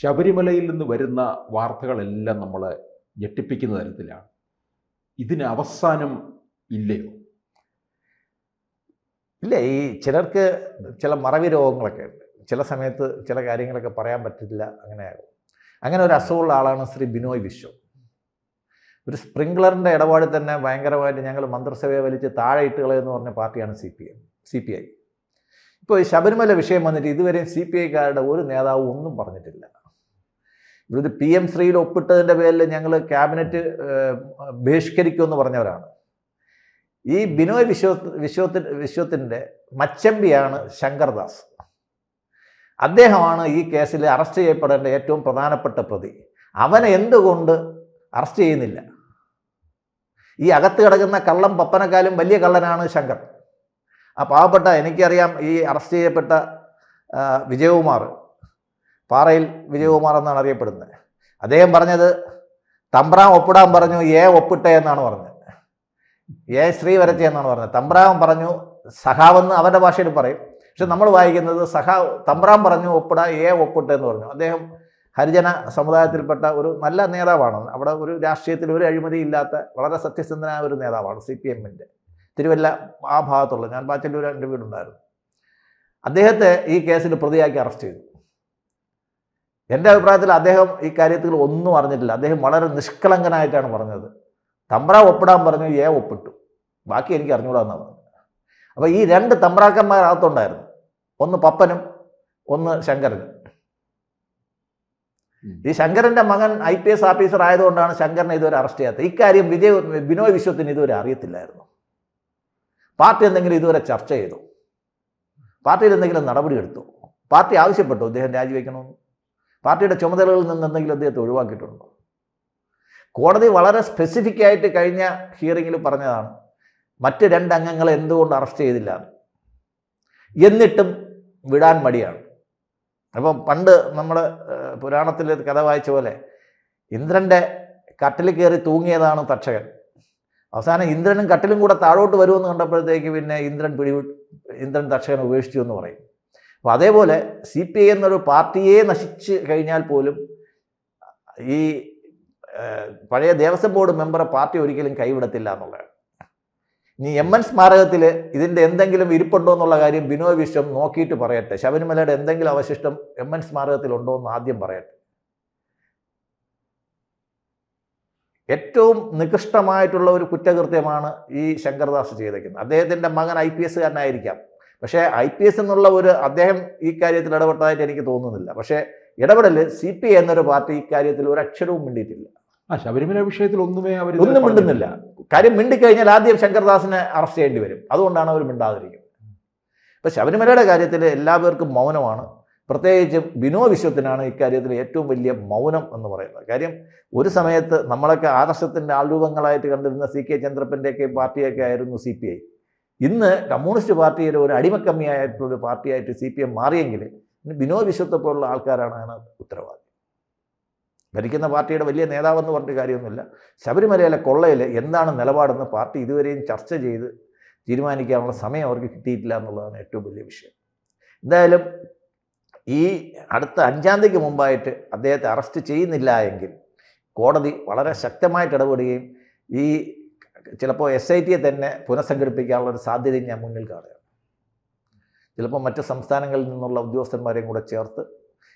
ശബരിമലയിൽ നിന്ന് വരുന്ന വാർത്തകളെല്ലാം നമ്മളെ ഞെട്ടിപ്പിക്കുന്ന തരത്തിലാണ്. ഇതിന് അവസാനം ഇല്ലയോ? ഇല്ല ഈ ചിലർക്ക് ചില മറവി രോഗങ്ങളൊക്കെ ഉണ്ട്. ചില സമയത്ത് ചില കാര്യങ്ങളൊക്കെ പറയാൻ പറ്റില്ല അങ്ങനെ ആകും. അങ്ങനെ ഒരു അസുഖമുള്ള ആളാണ് ശ്രീ ബിനോയ് വിശ്വം. ഒരു സ്പ്രിംഗ്ലറിന്റെ ഇടപാടിൽ തന്നെ ഭയങ്കരമായിട്ട് ഞങ്ങൾ മന്ത്രിസഭയെ വലിച്ച് താഴെ ഇട്ട് കളയെന്ന് പറഞ്ഞ പാർട്ടിയാണ് C P M C P I. ഇപ്പോൾ ശബരിമല വിഷയം വന്നിട്ട് ഇതുവരെയും സി പി ഐക്കാരുടെ ഒരു നേതാവും ഒന്നും പറഞ്ഞിട്ടില്ല. ഇവിടുത്തെ പി എം ശ്രീയിൽ ഒപ്പിട്ടതിന്റെ പേരിൽ ഞങ്ങൾ ക്യാബിനറ്റ് ബഹിഷ്കരിക്കുമെന്ന് പറഞ്ഞവരാണ്. ഈ ബിനോയ് വിശ്വ വിശ്വത്തി വിശ്വത്തിന്റെ മച്ചമ്പിയാണ് ശങ്കർദാസ്. അദ്ദേഹമാണ് ഈ കേസിൽ അറസ്റ്റ് ചെയ്യപ്പെടേണ്ട ഏറ്റവും പ്രധാനപ്പെട്ട പ്രതി. അവനെ എന്തുകൊണ്ട് അറസ്റ്റ് ചെയ്യുന്നില്ല? ഈ അകത്ത് കിടക്കുന്ന കള്ളം പപ്പനക്കാലും വലിയ കള്ളനാണ് ശങ്കർ. ആ പാവപ്പെട്ട എനിക്കറിയാം ഈ അറസ്റ്റ് ചെയ്യപ്പെട്ട വിജയകുമാർ. പാറയിൽ വിജയകുമാർ എന്നാണ് അറിയപ്പെടുന്നത്. അദ്ദേഹം പറഞ്ഞത് തമ്പ്രാം ഒപ്പിടാൻ പറഞ്ഞു ഏ ഒപ്പിട്ടെ എന്നാണ് പറഞ്ഞത്. എ ശ്രീ വരച്ച എന്നാണ് പറഞ്ഞത്. തമ്പ്രാം പറഞ്ഞു സഖാവെന്ന് അവരുടെ ഭാഷയിൽ പറയും. പക്ഷെ നമ്മൾ വായിക്കുന്നത് സഹാവ് തമ്പ്രാം പറഞ്ഞു ഒപ്പിട എ ഒപ്പിട്ടെ എന്ന് പറഞ്ഞു. അദ്ദേഹം ഹരിജന സമുദായത്തിൽപ്പെട്ട ഒരു നല്ല നേതാവാണ്. അവിടെ ഒരു രാഷ്ട്രീയത്തിൽ ഒരു അഴിമതി ഇല്ലാത്ത വളരെ സത്യസന്ധനായ ഒരു നേതാവാണ് സി പി എമ്മിന്റെ. തിരുവല്ല ആ ഭാഗത്തുള്ള ഞാൻ പാച്ചല്ലൂർ എന്റെ വീടുണ്ടായിരുന്നു. അദ്ദേഹത്തെ ഈ കേസിൽ പ്രതിയാക്കി അറസ്റ്റ് ചെയ്തു. എന്റെ അഭിപ്രായത്തിൽ അദ്ദേഹം ഈ കാര്യത്തിൽ ഒന്നും അറിഞ്ഞിട്ടില്ല. അദ്ദേഹം വളരെ നിഷ്കളങ്കനായിട്ടാണ് പറഞ്ഞത്. തമ്പ്ര ഒപ്പിടാൻ പറഞ്ഞു ഏ ഒപ്പിട്ടു. ബാക്കി എനിക്ക് അറിഞ്ഞുകൂടാന്നാണ് പറഞ്ഞത്. അപ്പോൾ ഈ രണ്ട് തമ്പ്രാക്കന്മാരകത്തുണ്ടായിരുന്നു. ഒന്ന് പപ്പനും ഒന്ന് ശങ്കരനും. ഈ ശങ്കരന്റെ മകൻ ഐ പി എസ് ഓഫീസർ ആയതുകൊണ്ടാണ് ശങ്കരനെ ഇതുവരെ അറസ്റ്റ് ചെയ്യാത്തത്. ഇക്കാര്യം വിജയ് ബിനോയ് വിശ്വത്തിന് ഇതുവരെ അറിയത്തില്ലായിരുന്നു. പാർട്ടി എന്തെങ്കിലും ഇതുവരെ ചർച്ച ചെയ്തു. പാർട്ടിയിൽ എന്തെങ്കിലും നടപടി എടുത്തു. പാർട്ടി ആവശ്യപ്പെട്ടു അദ്ദേഹം രാജിവെക്കണമെന്ന്. പാർട്ടിയുടെ ചുമതലകളിൽ നിന്ന് എന്തെങ്കിലും അദ്ദേഹത്തെ ഒഴിവാക്കിയിട്ടുണ്ടോ? കോടതി വളരെ സ്പെസിഫിക് ആയിട്ട് കഴിഞ്ഞ ഹിയറിങ്ങിൽ പറഞ്ഞതാണ് മറ്റ് രണ്ട് അംഗങ്ങളെ എന്തുകൊണ്ട് അറസ്റ്റ് ചെയ്തില്ല എന്നിട്ടും വിടാൻ മടിയാണ്. അപ്പം പണ്ട് നമ്മൾ പുരാണത്തിൽ കഥ വായിച്ച പോലെ ഇന്ദ്രന്റെ കട്ടിൽ കയറി തൂങ്ങിയതാണ് തക്ഷകൻ. അവസാനം ഇന്ദ്രനും കട്ടിലും കൂടെ താഴോട്ട് വരുമെന്ന് കണ്ടപ്പോഴത്തേക്ക് പിന്നെ ഇന്ദ്രൻ പിടി ഇന്ദ്രൻ തക്ഷകൻ ഉപേക്ഷിച്ചു എന്ന് പറയും. അപ്പോൾ അതേപോലെ സി പി ഐ എന്നൊരു പാർട്ടിയെ നശിച്ച് കഴിഞ്ഞാൽ പോലും ഈ പഴയ ദേവസ്വം ബോർഡ് മെമ്പറെ പാർട്ടി ഒരിക്കലും കൈവിടത്തില്ല എന്നുള്ളതാണ്. ഇനി എം എൻ സ്മാരകത്തിൽ ഇതിന്റെ എന്തെങ്കിലും ഇരിപ്പുണ്ടോ എന്നുള്ള കാര്യം ബിനോയ് വിശ്വം നോക്കിയിട്ട് പറയട്ടെ. ശബരിമലയുടെ എന്തെങ്കിലും അവശിഷ്ടം എം എൻ സ്മാരകത്തിൽ ഉണ്ടോ എന്ന് ആദ്യം പറയട്ടെ. ഏറ്റവും നികൃഷ്ടമായിട്ടുള്ള ഒരു കുറ്റകൃത്യമാണ് ഈ ശങ്കർദാസ് ചെയ്തേക്കുന്നത്. അദ്ദേഹത്തിന്റെ മകൻ ഐ പി എസ്സുകാരനായിരിക്കാം പക്ഷേ ഐ പി എസ് എന്നുള്ള ഒരു അദ്ദേഹം ഈ കാര്യത്തിൽ ഇടപെട്ടതായിട്ട് എനിക്ക് തോന്നുന്നില്ല. പക്ഷേ ഇടപെടൽ സി പി എന്നൊരു പാർട്ടി ഇക്കാര്യത്തിൽ ഒരു അക്ഷരവും മിണ്ടിയിട്ടില്ല. ആ ശബരിമല വിഷയത്തിൽ ഒന്നുമേ അവർ ഒന്നും മിണ്ടുന്നില്ല. കാര്യം മിണ്ടിക്കഴിഞ്ഞാൽ ആദ്യം ശങ്കർദാസിനെ അറസ്റ്റ് ചെയ്യേണ്ടി വരും. അതുകൊണ്ടാണ് അവർ മിണ്ടാതിരിക്കുന്നത്. ഇപ്പം ശബരിമലയുടെ കാര്യത്തിൽ എല്ലാ പേർക്കും മൗനമാണ്. പ്രത്യേകിച്ചും ബിനോ വിശ്വത്തിനാണ് ഇക്കാര്യത്തിൽ ഏറ്റവും വലിയ മൗനം എന്ന് പറയുന്നത്. കാര്യം ഒരു സമയത്ത് നമ്മളൊക്കെ ആദർശത്തിന്റെ ആൾരൂപങ്ങളായിട്ട് കണ്ടിരുന്ന സി കെ ചന്ദ്രപ്പന്റെയൊക്കെ പാർട്ടിയൊക്കെ ആയിരുന്നു സി പി ഐ. ഇന്ന് കമ്മ്യൂണിസ്റ്റ് പാർട്ടിയുടെ ഒരു അടിമക്കമ്മിയായിട്ടുള്ള ഒരു പാർട്ടിയായിട്ട് സി പി എം മാറിയെങ്കിൽ ബിനോ വിശ്വത്തെ പോലുള്ള ആൾക്കാരാണ് ഉത്തരവാദി. ഭരിക്കുന്ന പാർട്ടിയുടെ വലിയ നേതാവെന്ന് പറഞ്ഞിട്ട് കാര്യമൊന്നുമില്ല. ശബരിമലയിലെ കൊള്ളയിൽ എന്താണ് നിലപാടെന്ന് പാർട്ടി ഇതുവരെയും ചർച്ച ചെയ്ത് തീരുമാനിക്കാനുള്ള സമയം അവർക്ക് കിട്ടിയിട്ടില്ല എന്നുള്ളതാണ് ഏറ്റവും വലിയ വിഷയം. എന്തായാലും ഈ അടുത്ത അഞ്ചാം തീയതിക്ക് മുമ്പായിട്ട് അദ്ദേഹത്തെ അറസ്റ്റ് ചെയ്യുന്നില്ല എങ്കിൽ കോടതി വളരെ ശക്തമായിട്ട് ഇടപെടുകയും ഈ ചിലപ്പോൾ എസ് ഐ ടിയെ തന്നെ പുനഃസംഘടിപ്പിക്കാനുള്ള ഒരു സാധ്യതയും ഞാൻ മുന്നിൽ കാണുകയാണ്. ചിലപ്പോൾ മറ്റ് സംസ്ഥാനങ്ങളിൽ നിന്നുള്ള ഉദ്യോഗസ്ഥന്മാരെയും കൂടെ ചേർത്ത്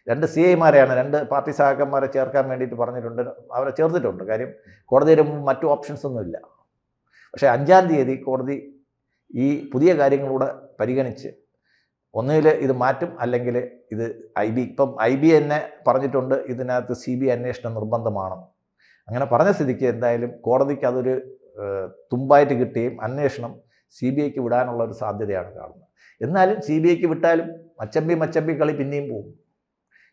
രണ്ട് സി ഐമാരെയാണ് രണ്ട് പാർട്ടി സഹാക്കന്മാരെ ചേർക്കാൻ വേണ്ടിയിട്ട് പറഞ്ഞിട്ടുണ്ട്. അവരെ ചേർത്തിട്ടുണ്ട്. കാര്യം കോടതിയുടെ മറ്റു ഓപ്ഷൻസ് ഒന്നുമില്ല പക്ഷേ അഞ്ചാം തീയതി കോടതി ഈ പുതിയ കാര്യങ്ങളൂടെ പരിഗണിച്ച് ഒന്നുകിൽ ഇത് മാറ്റും അല്ലെങ്കിൽ ഇത് ഐ ബി ഇപ്പം ഐ ബി എന്നെ പറഞ്ഞിട്ടുണ്ട് ഇതിനകത്ത് സി ബി അന്വേഷണം നിർബന്ധമാണ് അങ്ങനെ പറഞ്ഞ സ്ഥിതിക്ക് എന്തായാലും കോടതിക്ക് അതൊരു തുമ്പായിട്ട് കിട്ടുകയും അന്വേഷണം സി ബി ഐക്ക് വിടാനുള്ള ഒരു സാധ്യതയാണ് കാണുന്നത്. എന്നാലും സി ബി ഐക്ക് വിട്ടാലും മച്ചമ്പി മച്ചമ്പി കളി പിന്നെയും പോകും.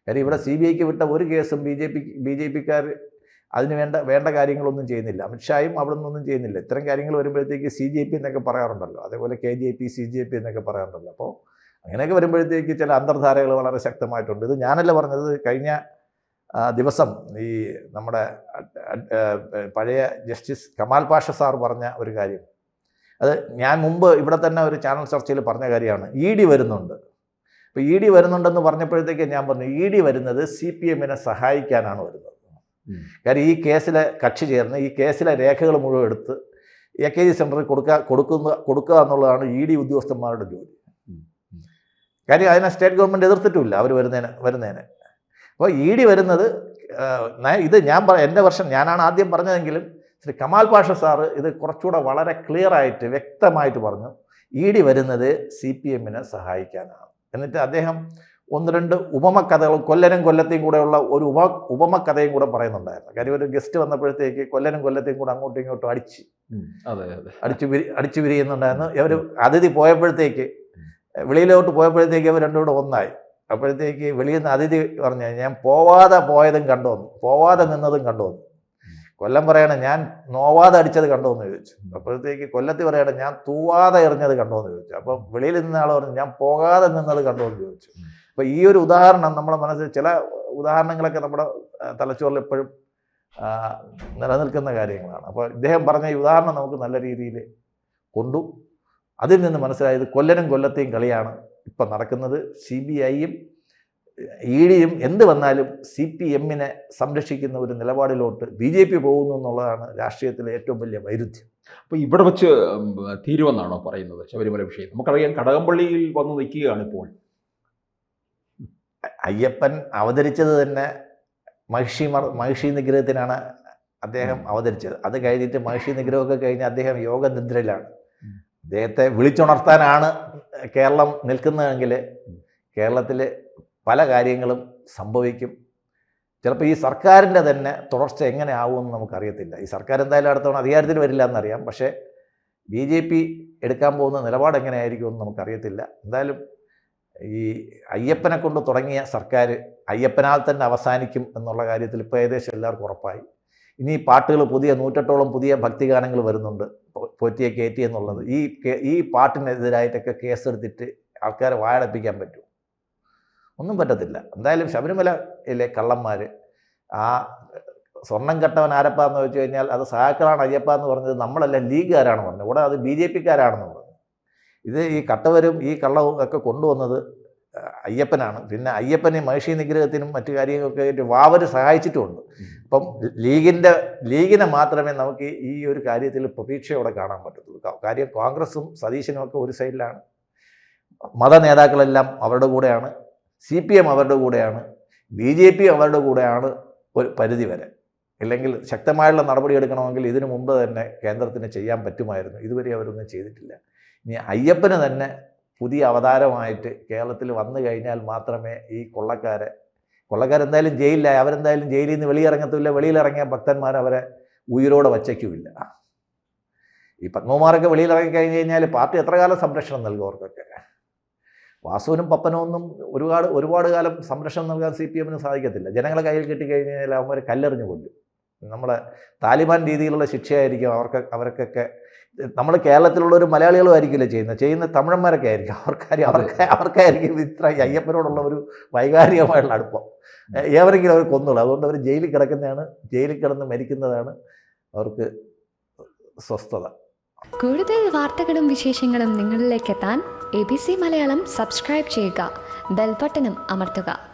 കാര്യം ഇവിടെ സി ബി ഐക്ക് വിട്ട ഒരു കേസും B J P B J പിക്കാർ അതിന് വേണ്ട വേണ്ട കാര്യങ്ങളൊന്നും ചെയ്യുന്നില്ല. അമിത്ഷായും അവിടെ നിന്നൊന്നും ചെയ്യുന്നില്ല. ഇത്തരം കാര്യങ്ങൾ വരുമ്പോഴത്തേക്ക് സി ജെ പി എന്നൊക്കെ പറയാറുണ്ടല്ലോ. അതേപോലെ K J P C J P എന്നൊക്കെ പറയാറുണ്ടല്ലോ. അപ്പോൾ അങ്ങനെയൊക്കെ വരുമ്പോഴത്തേക്ക് ചില അന്തർധാരകൾ വളരെ ശക്തമായിട്ടുണ്ട്. ഇത് ഞാനല്ല പറഞ്ഞത് കഴിഞ്ഞ ദിവസം ഈ നമ്മുടെ പഴയ ജസ്റ്റിസ് കമാൽ പാഷ സാർ പറഞ്ഞ ഒരു കാര്യം. അത് ഞാൻ മുമ്പ് ഇവിടെ തന്നെ ഒരു ചാനൽ ചർച്ചയിൽ പറഞ്ഞ കാര്യമാണ്. ഇ ഡി വരുന്നുണ്ട്. ഇപ്പോൾ ഇ ഡി വരുന്നുണ്ടെന്ന് പറഞ്ഞപ്പോഴത്തേക്ക് ഞാൻ പറഞ്ഞു ഇ ഡി വരുന്നത് സി പി എമ്മിനെ സഹായിക്കാനാണ് വരുന്നത്. കാര്യം ഈ കേസിലെ കക്ഷി ചേർന്ന് ഈ കേസിലെ രേഖകൾ മുഴുവൻ എടുത്ത് എ കെ ജി സെന്ററിൽ കൊടുക്കുക കൊടുക്കുന്ന കൊടുക്കുക എന്നുള്ളതാണ് ഇ ഡി ഉദ്യോഗസ്ഥന്മാരുടെ ജോലി. കാര്യം അതിനെ സ്റ്റേറ്റ് ഗവൺമെന്റ് എതിർത്തിട്ടുമില്ല. അവർ വരുന്നതിന് വരുന്നതിന്. അപ്പോൾ ഇ ഡി വരുന്നത് ഇത് ഞാൻ പറ എന്റെ വർഷം ഞാനാണ് ആദ്യം പറഞ്ഞതെങ്കിലും ശ്രീ കമാൽ പാഷ സാറ് ഇത് കുറച്ചുകൂടെ വളരെ ക്ലിയർ ആയിട്ട് വ്യക്തമായിട്ട് പറഞ്ഞു. ഇ ഡി വരുന്നത് സി പി എമ്മിനെ സഹായിക്കാനാണ്. എന്നിട്ട് അദ്ദേഹം ഒന്ന് രണ്ട് ഉപമ കഥകളും കൊല്ലനും കൊല്ലത്തെയും കൂടെയുള്ള ഒരു ഉപ ഉപമ കഥയും കൂടെ പറയുന്നുണ്ടായിരുന്നു. കാര്യം ഒരു ഗസ്റ്റ് വന്നപ്പോഴത്തേക്ക് കൊല്ലനും കൊല്ലത്തെയും കൂടെ അങ്ങോട്ടും ഇങ്ങോട്ടും അടിച്ച് അതെ അതെ. അടിച്ചു വിരി അടിച്ചു വിരിയുന്നുണ്ടായിരുന്നു. അവർ അതിഥി പോയപ്പോഴത്തേക്ക് വെളിയിലോട്ട് പോയപ്പോഴത്തേക്ക് അവർ രണ്ടും കൂടെ ഒന്നായി. അപ്പോഴത്തേക്ക് വെളിയിൽ നിന്ന് അതിഥി പറഞ്ഞു ഞാൻ പോവാതെ പോയതും കണ്ടു വന്നു പോവാതെ നിന്നതും കണ്ടു വന്നു കൊല്ലം പറയണ ഞാൻ നോവാതെ അടിച്ചത് കണ്ടു വന്നു ചോദിച്ചു അപ്പോഴത്തേക്ക് കൊല്ലത്ത് പറയണ ഞാൻ തൂവാതെ എറിഞ്ഞത് കണ്ടു വന്നു ചോദിച്ചു. അപ്പം വെളിയിൽ നിന്ന ആൾ പറഞ്ഞു ഞാൻ പോകാതെ നിന്നത് കണ്ടു വന്നു ചോദിച്ചു അപ്പോൾ ഈ ഒരു ഉദാഹരണം നമ്മുടെ മനസ്സിൽ ചില ഉദാഹരണങ്ങളൊക്കെ നമ്മുടെ തലച്ചോറിൽ എപ്പോഴും നിലനിൽക്കുന്ന കാര്യങ്ങളാണ്. അപ്പോൾ ഇദ്ദേഹം പറഞ്ഞ ഈ ഉദാഹരണം നമുക്ക് നല്ല രീതിയിൽ കൊണ്ടു. അതിൽ നിന്ന് മനസ്സിലായത് കൊല്ലനും കൊല്ലത്തെയും കളിയാണ്. ഇപ്പം നടക്കുന്നത് സി ബി ഐയും ഇ ഡിയും എന്ത് വന്നാലും സി പി എമ്മിനെ സംരക്ഷിക്കുന്ന ഒരു നിലപാടിലോട്ട് ബി ജെ പി പോകുന്നു എന്നുള്ളതാണ് രാഷ്ട്രീയത്തിലെ ഏറ്റവും വലിയ വൈരുദ്ധ്യം. അപ്പോൾ ഇവിടെ വെച്ച് തീരുവെന്നാണോ പറയുന്നത് ശബരിമല വിഷയം? നമുക്കറിയാം കടകംപള്ളിയിൽ വന്ന് നിൽക്കുകയാണ് ഇപ്പോൾ. അയ്യപ്പൻ അവതരിച്ചത് തന്നെ മഹിഷി മർ- മഹിഷി നിഗ്രഹത്തിനാണ് അദ്ദേഹം അവതരിച്ചത്. അത് കഴിഞ്ഞിട്ട് മഹിഷി നിഗ്രഹമൊക്കെ കഴിഞ്ഞ് അദ്ദേഹം യോഗനിദ്രയിലാണ്. അദ്ദേഹത്തെ വിളിച്ചുണർത്താനാണ് കേരളം നിൽക്കുന്നതെങ്കിൽ കേരളത്തിൽ പല കാര്യങ്ങളും സംഭവിക്കും. ചിലപ്പോൾ ഈ സർക്കാരിന്റെ തന്നെ തുടർച്ച എങ്ങനെ ആവുമെന്ന് നമുക്കറിയത്തില്ല. ഈ സർക്കാർ എന്തായാലും അടുത്തവണ അധികാരത്തിൽ വരില്ല എന്നറിയാം. പക്ഷേ ബി ജെ പി എടുക്കാൻ പോകുന്ന നിലപാട് എങ്ങനെയായിരിക്കുമെന്ന് നമുക്കറിയത്തില്ല. എന്തായാലും ഈ അയ്യപ്പനെ കൊണ്ട് തുടങ്ങിയ സർക്കാർ അയ്യപ്പനാൽ തന്നെ അവസാനിക്കും എന്നുള്ള കാര്യത്തിൽ ഇപ്പോൾ ഏകദേശം എല്ലാവർക്കും ഉറപ്പായി. ഇനി പാട്ടുകൾ പുതിയ നൂറ്റെട്ടോളം പുതിയ ഭക്തിഗാനങ്ങൾ വരുന്നുണ്ട്. പോറ്റിയെ കയറ്റി എന്നുള്ളത്. ഈ ഈ പാട്ടിനെതിരായിട്ടൊക്കെ കേസെടുത്തിട്ട് ആൾക്കാരെ വായടപ്പിക്കാൻ പറ്റും ഒന്നും പറ്റത്തില്ല. എന്തായാലും ശബരിമലയിലെ കള്ളന്മാർ ആ സ്വർണം കെട്ടവൻ ആരപ്പ എന്ന് വെച്ച് കഴിഞ്ഞാൽ അത് സഹാക്കളാണ് അയ്യപ്പ എന്ന് പറഞ്ഞത്. നമ്മളല്ല ലീഗുകാരാണ് പറഞ്ഞത് ഇവിടെ അത് ബി ജെ പിക്കാരാണെന്ന് പറഞ്ഞു. ഇത് ഈ കട്ടവരും ഈ കള്ളവും ഒക്കെ കൊണ്ടുവന്നത് അയ്യപ്പനാണ്. പിന്നെ അയ്യപ്പനെ മഹിഷി നിഗ്രഹത്തിനും മറ്റു കാര്യങ്ങളൊക്കെ ആയിട്ട് വാവര് സഹായിച്ചിട്ടുമുണ്ട്. അപ്പം ലീഗിന്റെ ലീഗിനെ മാത്രമേ നമുക്ക് ഈ ഒരു കാര്യത്തിൽ പ്രതീക്ഷയോടെ കാണാൻ പറ്റത്തുള്ളൂ. കാര്യം കോൺഗ്രസും സതീശനും ഒക്കെ ഒരു സൈഡിലാണ്. മത നേതാക്കളെല്ലാം അവരുടെ കൂടെയാണ്. സി പി എം അവരുടെ കൂടെയാണ്. ബി ജെ പി അവരുടെ കൂടെയാണ് ഒരു പരിധി വരെ. ഇല്ലെങ്കിൽ ശക്തമായുള്ള നടപടി എടുക്കണമെങ്കിൽ ഇതിനു മുമ്പ് തന്നെ കേന്ദ്രത്തിന് ചെയ്യാൻ പറ്റുമായിരുന്നു. ഇതുവരെ അവരൊന്നും ചെയ്തിട്ടില്ല. ഇനി അയ്യപ്പന് തന്നെ പുതിയ അവതാരമായിട്ട് കേരളത്തിൽ വന്നു കഴിഞ്ഞാൽ മാത്രമേ ഈ കൊള്ളക്കാരെ കൊള്ളക്കാരെന്തായാലും ജയിലിലായി അവരെന്തായാലും ജയിലിൽ നിന്ന് വെളിയിറങ്ങത്തില്ല വെളിയിലിറങ്ങിയ ഭക്തന്മാർ അവരെ ഉയരോടെ വച്ചയ്ക്കുമില്ല ഈ പത്മകുമാരൊക്കെ വെളിയിലിറങ്ങി കഴിഞ്ഞ് കഴിഞ്ഞാൽ പാർട്ടി എത്ര കാലം സംരക്ഷണം നൽകും അവർക്കൊക്കെ? വാസുവിനും പപ്പനും ഒന്നും ഒരുപാട് ഒരുപാട് കാലം സംരക്ഷണം നൽകാൻ സി പി എമ്മിന് സാധിക്കത്തില്ല. ജനങ്ങളെ കയ്യിൽ കിട്ടിക്കഴിഞ്ഞാൽ അവന്മാർ കല്ലെറിഞ്ഞു കൊല്ലും. നമ്മളെ താലിബാൻ രീതിയിലുള്ള ശിക്ഷയായിരിക്കും അവർക്ക് അവർക്കൊക്കെ നമ്മൾ കേരളത്തിലുള്ള ഒരു മലയാളികളും ആയിരിക്കില്ല ചെയ്യുന്നത്? ചെയ്യുന്ന തമിഴന്മാരൊക്കെ ആയിരിക്കും. അവർക്കാരി അവർക്ക് അവർക്കായിരിക്കും ഇത്ര അയ്യപ്പനോടുള്ള ഒരു വൈകാരികമായുള്ള അടുപ്പം. ഏവരെങ്കിലും അവർ കൊന്നുള്ളൂ അതുകൊണ്ട് അവർ ജയിലിൽ കിടക്കുന്നതാണ്. ജയിലിൽ കിടന്ന് മരിക്കുന്നതാണ് അവർക്ക് സ്വസ്ഥത. കൂടുതൽ വാർത്തകളും വിശേഷങ്ങളും നിങ്ങളിലേക്ക് എത്താൻ A B C Malayalam subscribe ചെയ്യുക. ബെൽബട്ടനും അമർത്തുക.